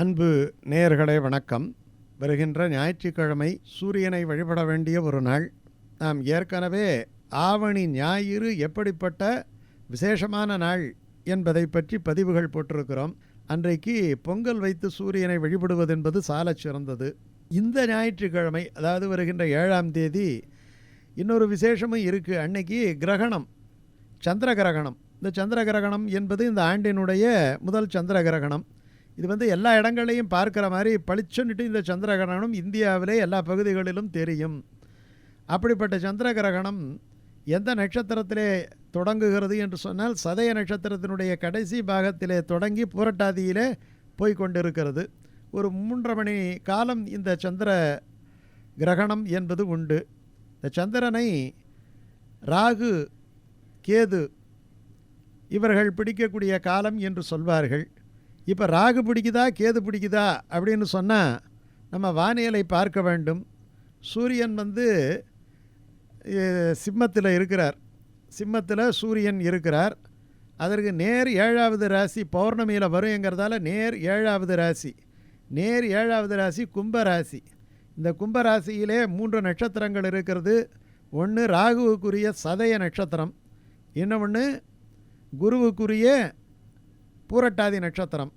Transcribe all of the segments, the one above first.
அன்பு நேயர்களே வணக்கம். வருகின்ற ஞாயிற்றுக்கிழமை சூரியனை வழிபட வேண்டிய ஒரு நாள். நாம் ஏற்கனவே ஆவணி ஞாயிறு எப்படிப்பட்ட விசேஷமான நாள் என்பதை பற்றி பதிவுகள் போட்டிருக்கிறோம். அன்றைக்கு பொங்கல் வைத்து சூரியனை வழிபடுவது என்பது சாலச் சிறந்தது. இந்த ஞாயிற்றுக்கிழமை அதாவது வருகின்ற ஏழாம் தேதி இன்னொரு விசேஷமும் இருக்குது அன்னைக்கு கிரகணம் சந்திர கிரகணம். இந்த சந்திர கிரகணம் என்பது இந்த ஆண்டினுடைய முதல் சந்திர கிரகணம். இது வந்து எல்லா இடங்களையும் பார்க்குற மாதிரி பளிச்சுன்னுட்டு இந்த சந்திர கிரகணம் இந்தியாவிலே எல்லா பகுதிகளிலும் தெரியும். அப்படிப்பட்ட சந்திர கிரகணம் எந்த நட்சத்திரத்திலே தொடங்குகிறது என்று சொன்னால் சதய நட்சத்திரத்தினுடைய கடைசி பாகத்திலே தொடங்கி புரட்டாதியிலே போய்கொண்டிருக்கிறது ஒரு மூன்றரை மணி காலம் இந்த சந்திர கிரகணம் என்பது உண்டு. இந்த சந்திரனை ராகு கேது இவர்கள் பிடிக்கக்கூடிய காலம் என்று சொல்வார்கள். இப்போ ராகு பிடிக்குதா கேது பிடிக்குதா அப்படின்னு சொன்னால் நம்ம வானியலை பார்க்க வேண்டும். சூரியன் வந்து சிம்மத்தில் இருக்கிறார். சிம்மத்தில் சூரியன் இருக்கிறார். அதற்கு நேர் ஏழாவது ராசி பௌர்ணமியில் வருங்கிறதால நேர் ஏழாவது ராசி. நேர் ஏழாவது ராசி கும்பராசி இந்த கும்பராசியிலே மூன்று நட்சத்திரங்கள் இருக்கிறது. ஒன்று ராகுவுக்குரிய சதய நட்சத்திரம். இன்னொன்று குருவுக்குரிய பூரட்டாதி நட்சத்திரம்.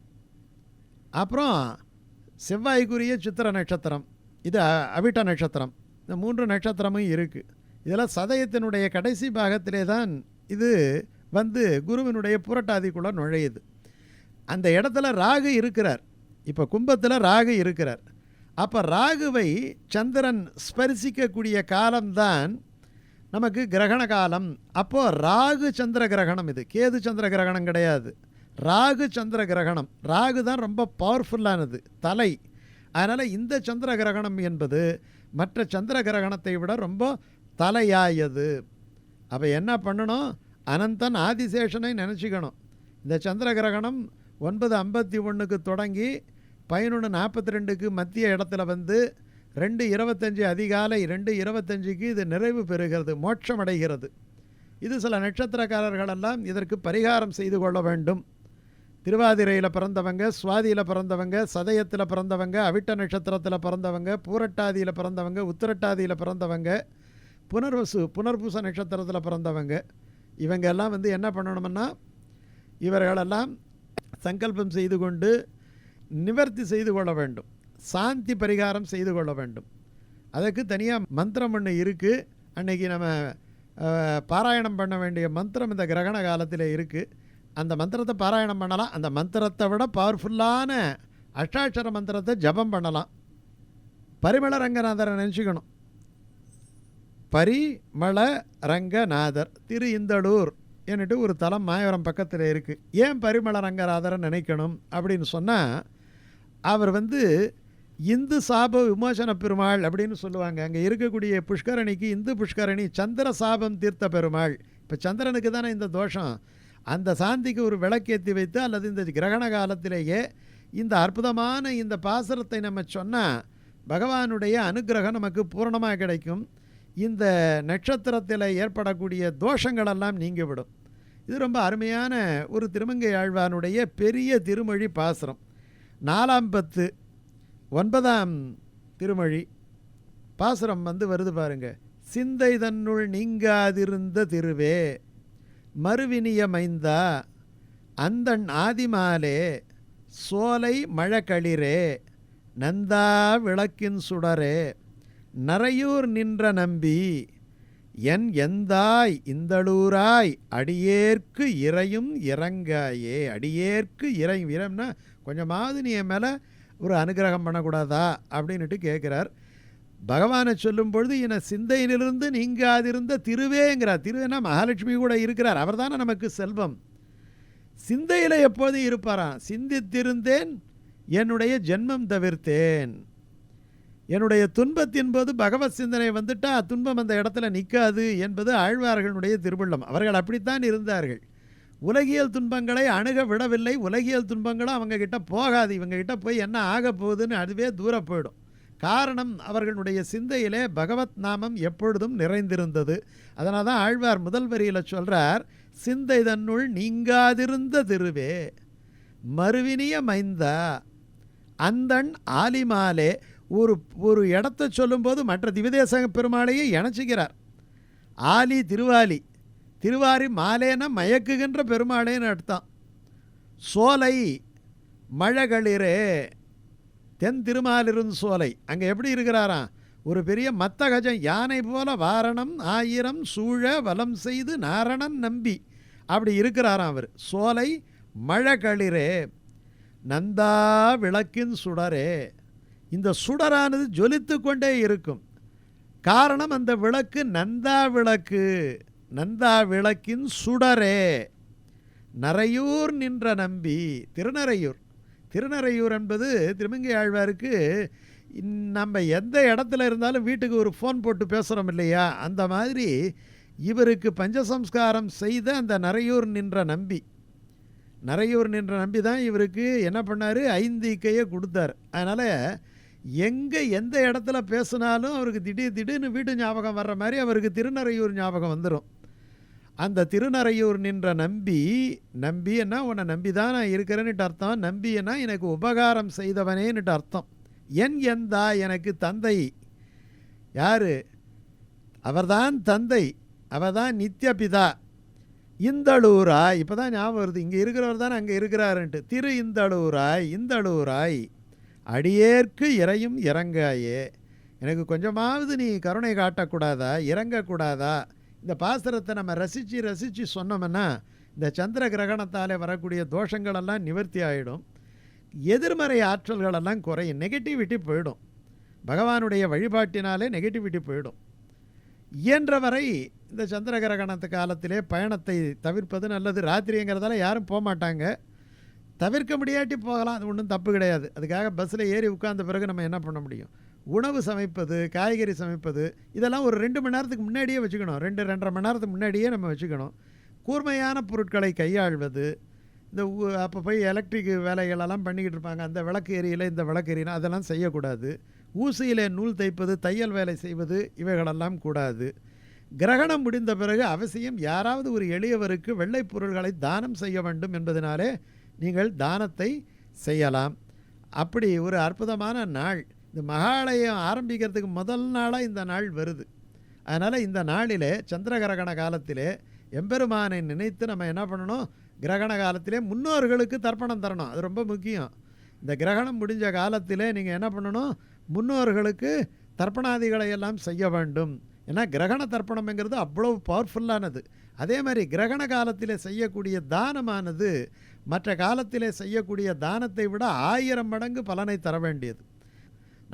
அப்புறம் செவ்வாய்க்குரிய சித்திர நட்சத்திரம். இது அவிட்ட நட்சத்திரம். இந்த மூன்று நட்சத்திரமும் இருக்குது இதில் சதயத்தினுடைய கடைசி பாகத்திலே தான் இது வந்து குருவினுடைய புரட்டாதிக்குள்ளே நுழையுது. அந்த இடத்துல ராகு இருக்கிறார். இப்போ கும்பத்தில் ராகு இருக்கிறார். அப்போ ராகுவை சந்திரன் ஸ்பரிசிக்கக்கூடிய காலம்தான் நமக்கு கிரகண காலம். அப்போது ராகு சந்திர கிரகணம் இது. கேது சந்திர கிரகணம் கிடையாது. ராகு சந்திர கிரகணம். ராகு தான் ரொம்ப பவர்ஃபுல்லானது தலை. அதனால் இந்த சந்திர கிரகணம் என்பது மற்ற சந்திர கிரகணத்தை விட ரொம்ப தலையாயது. அப்போ என்ன பண்ணணும்? அனந்தன் ஆதிசேஷனை நினச்சிக்கணும். இந்த சந்திர கிரகணம் ஒன்பது ஐம்பத்தி ஒன்றுக்கு தொடங்கி பதினொன்று நாற்பத்தி ரெண்டுக்கு மத்திய இடத்துல வந்து ரெண்டு இருபத்தஞ்சி அதிகாலை ரெண்டு இருபத்தஞ்சிக்கு இது நிறைவு பெறுகிறது மோட்சம் அடைகிறது. இது சில நட்சத்திரக்காரர்களெல்லாம் இதற்கு பரிகாரம் செய்து கொள்ள வேண்டும். திருவாதிரையில் பிறந்தவங்க சுவாதியில் பிறந்தவங்க சதயத்தில் பிறந்தவங்க அவிட்ட நட்சத்திரத்தில் பிறந்தவங்க பூரட்டாதியில் பிறந்தவங்க உத்திரட்டாதியில் பிறந்தவங்க புனர்வசு புனர்பூச நட்சத்திரத்தில் பிறந்தவங்க. இவங்க எல்லாம் வந்து என்ன பண்ணணும்னா இவர்களெல்லாம் சங்கல்பம் செய்து கொண்டு நிவர்த்தி செய்து கொள்ள வேண்டும். சாந்தி பரிகாரம் செய்து கொள்ள வேண்டும். அதுக்கு தனியாக மந்திரம் ஒன்று இருக்குது அன்னைக்கு நம்ம பாராயணம் பண்ண வேண்டிய மந்திரம் இந்த கிரகண காலத்தில் இருக்குது அந்த மந்திரத்தை பாராயணம் பண்ணலாம். அந்த மந்திரத்தை விட பவர்ஃபுல்லான அஷ்டாட்சர மந்திரத்தை ஜபம் பண்ணலாம். பரிமள ரங்கநாதரை நினச்சிக்கணும். பரிமள ரங்கநாதர் திரு இந்தளூர் என்னட்டு ஒரு தலம் மாயவரம் பக்கத்தில் இருக்குது ஏன் பரிமள ரங்கநாதரை நினைக்கணும் அப்படின்னு சொன்னால் அவர் வந்து இந்து சாப விமோசன பெருமாள் அப்படின்னு சொல்லுவாங்க. அங்கே இருக்கக்கூடிய புஷ்கரணிக்கு இந்து புஷ்கரணி சந்திர சாபம் தீர்த்த பெருமாள். இப்போ சந்திரனுக்கு தானே இந்த தோஷம். அந்த சாந்திக்கு ஒரு விளக்கேற்றி வைத்து அல்லது இந்த கிரகண காலத்திலேயே இந்த அற்புதமான இந்த பாசுரத்தை நம்ம சொன்னால் பகவானுடைய அனுக்கிரகம் நமக்கு பூரணமாக கிடைக்கும். இந்த நட்சத்திரத்தில் ஏற்படக்கூடிய தோஷங்களெல்லாம் நீங்கிவிடும். இது ரொம்ப அருமையான ஒரு திருமங்கை ஆழ்வானுடைய பெரிய திருமொழி பாசுரம். நாலாம் பத்து ஒன்பதாம் திருமொழி பாசுரம் வந்து வருது பாருங்க. சிந்தை தன்னுள் நீங்காதிருந்த திருவே மறுவினிய அந்தன் ஆதிமாலே சோலை மழக்களிரே நந்தா விளக்கின் சுடரே நரையூர் நின்ற நம்பி என் எந்தாய் இந்தளூராய் அடியேற்கு இறையும் இறங்காயே அடியேற்கு இறையும் இறம்னா கொஞ்சமாவது நீ என் மேலே ஒரு அனுகிரகம் பண்ணக்கூடாதா? அப்படின்ட்டு கேட்குறார் பகவானை சொல்லும் பொழுது என சிந்தையிலிருந்து நீங்காதிருந்த திருவேங்கிறார் திருவேனா மகாலட்சுமி கூட இருக்கிறார். அவர் தானே நமக்கு செல்வம். சிந்தையில் எப்போதும் இருப்பாராம்? சிந்தித்திருந்தேன் என்னுடைய ஜென்மம் தவிர்த்தேன். என்னுடைய துன்பத்தின் போது பகவத் சிந்தனை வந்துட்டால் துன்பம் அந்த இடத்துல நிற்காது என்பது ஆழ்வார்களுடைய திருவுள்ளம். அவர்கள் அப்படித்தான் இருந்தார்கள். உலகியல் துன்பங்களை அணுக விடவில்லை. உலகியல் துன்பங்களும் அவங்கக்கிட்ட போகாது. இவங்ககிட்ட போய் என்ன ஆக போகுதுன்னு அதுவே தூர போயிடும். காரணம் அவர்களுடைய சிந்தையிலே பகவத் நாமம் எப்பொழுதும் நிறைந்திருந்தது. அதனால் தான் ஆழ்வார் முதல் வரியில் சொல்கிறார் சிந்தை தன்னுள் நீங்காதிருந்த திருவே மறுவினிய மைந்தா அந்தன் ஆலிமாலே ஒரு ஒரு இடத்த சொல்லும்போது மற்ற திவிதேச பெருமாளையே இணைச்சிக்கிறார். ஆலி திருவாலி திருவாரி மாலேன மயக்குகின்ற பெருமாளேன்னு அர்த்தம். சோலை மழகளிரே தென் திருமாலிருந்து சோலை. அங்கே எப்படி இருக்கிறாராம்? ஒரு பெரிய மத்த கஜம் யானை போல வாரணம் ஆயிரம் சூழ வலம் செய்து நாரணன் நம்பி. அப்படி இருக்கிறாராம் அவர். சோலை மழகளிரே நந்தா விளக்கின் சுடரே. இந்த சுடரானது ஜொலித்து கொண்டே இருக்கும். காரணம் அந்த விளக்கு நந்தா விளக்கு நந்தா விளக்கின் சுடரே. நரையூர் நின்ற நம்பி திருநரையூர் திருநறையூர் என்பது திருமங்கை ஆழ்வாருக்கு நம்ம எந்த இடத்துல இருந்தாலும் வீட்டுக்கு ஒரு ஃபோன் போட்டு பேசுகிறோம் இல்லையா? அந்த மாதிரி இவருக்கு பஞ்சசம்ஸ்காரம் செய்த அந்த நரையூர் நின்ற நம்பி. நரையூர் நின்ற நம்பி தான் இவருக்கு என்ன பண்ணார்? ஐந்து இக்கையை கொடுத்தார். அதனால் எங்கே எந்த இடத்துல பேசினாலும் அவருக்கு திடீர் திடீர்னு வீட்டு ஞாபகம் வர்ற மாதிரி அவருக்கு திருநறையூர் ஞாபகம் வந்துடும் அந்த திருநறையூர் நின்ற நம்பி நம்பின்னா உன்னை நம்பி தான் நான் இருக்கிறேன்னுட்டு அர்த்தம். நம்பியன்னா எனக்கு உபகாரம் செய்தவனேன்னுட்டு அர்த்தம். என் எந்தா? எனக்கு தந்தை. யார்? அவர்தான் தந்தை. அவர் தான் பிதா இந்தளூராய். இப்போ தான் ஞாபகம் வருது. இங்கே இருக்கிறவர் தான் அங்கே இருக்கிறாருன்ட்டு. திரு இந்தளூராய் இந்தளூராய். அடியேற்கு இறையும் இறங்காயே. எனக்கு கொஞ்சமாவது நீ கருணை காட்டக்கூடாதா? இறங்கக்கூடாதா? இந்த பாசுரத்தை நம்ம ரசித்து ரசித்து சொன்னோம்னா இந்த சந்திர கிரகணத்தாலே வரக்கூடிய தோஷங்களெல்லாம் நிவர்த்தி ஆகிடும் எதிர்மறை ஆற்றல்களெல்லாம் குறையும். நெகட்டிவிட்டி போயிடும். பகவானுடைய வழிபாட்டினாலே நெகட்டிவிட்டி போயிடும். இயன்றவரை இந்த சந்திர கிரகணத்து காலத்திலே பயணத்தை தவிர்ப்பது நல்லது. ராத்திரிங்கிறதால யாரும் போக மாட்டாங்க தவிர்க்க முடியாட்டி போகலாம். அது ஒன்றும் தப்பு கிடையாது. அதுக்காக பஸ்ஸில் ஏறி உட்கார்ந்த பிறகு நம்ம என்ன பண்ண முடியும்? உணவு சமைப்பது காய்கறி சமைப்பது இதெல்லாம் ஒரு ரெண்டு மணி நேரத்துக்கு முன்னாடியே வச்சுக்கணும். ரெண்டு ரெண்டரை மணி நேரத்துக்கு முன்னாடியே நம்ம வச்சுக்கணும். கூர்மையான பொருட்களை கையாள்வது இந்த அப்போ போய் எலக்ட்ரிக் வேலைகளெல்லாம் பண்ணிக்கிட்டு இருப்பாங்க. அந்த விளக்கு எரியில் இந்த விளக்கு எரியினா அதெல்லாம் செய்யக்கூடாது. ஊசியில் நூல் தைப்பது தையல் வேலை செய்வது இவைகளெல்லாம் கூடாது. கிரகணம் முடிந்த பிறகு அவசியம் யாராவது ஒரு எளியவருக்கு வெள்ளை பொருள்களை தானம் செய்ய வேண்டும் என்பதனாலே நீங்கள் தானத்தை செய்யலாம். அப்படி ஒரு அற்புதமான நாள். இந்த மகாலயம் ஆரம்பிக்கிறதுக்கு முதல் நாளாக இந்த நாள் வருது. அதனால் இந்த நாளிலே சந்திர கிரகண காலத்திலே எம்பெருமானை நினைத்து நம்ம என்ன பண்ணணும்? கிரகண காலத்திலே முன்னோர்களுக்கு தர்ப்பணம் தரணும். அது ரொம்ப முக்கியம். இந்த கிரகணம் முடிஞ்ச காலத்திலே நீங்கள் என்ன பண்ணணும்? முன்னோர்களுக்கு தர்ப்பணாதிகளை எல்லாம் செய்ய வேண்டும். ஏன்னா கிரகண தர்ப்பணம்ங்கிறது அவ்வளவு பவர்ஃபுல்லானது அதே மாதிரி கிரகண காலத்தில் செய்யக்கூடிய தானமானது மற்ற காலத்திலே செய்யக்கூடிய தானத்தை விட ஆயிரம் மடங்கு பலனை தர வேண்டியது.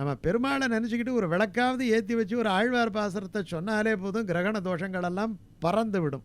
நம்ம பெருமாளை நினச்சிக்கிட்டு ஒரு விளக்காவது ஏற்றி வச்சு ஒரு ஆழ்வார் பாசனத்தை சொன்னாலே போதும் கிரகண தோஷங்களெல்லாம் பறந்து விடும்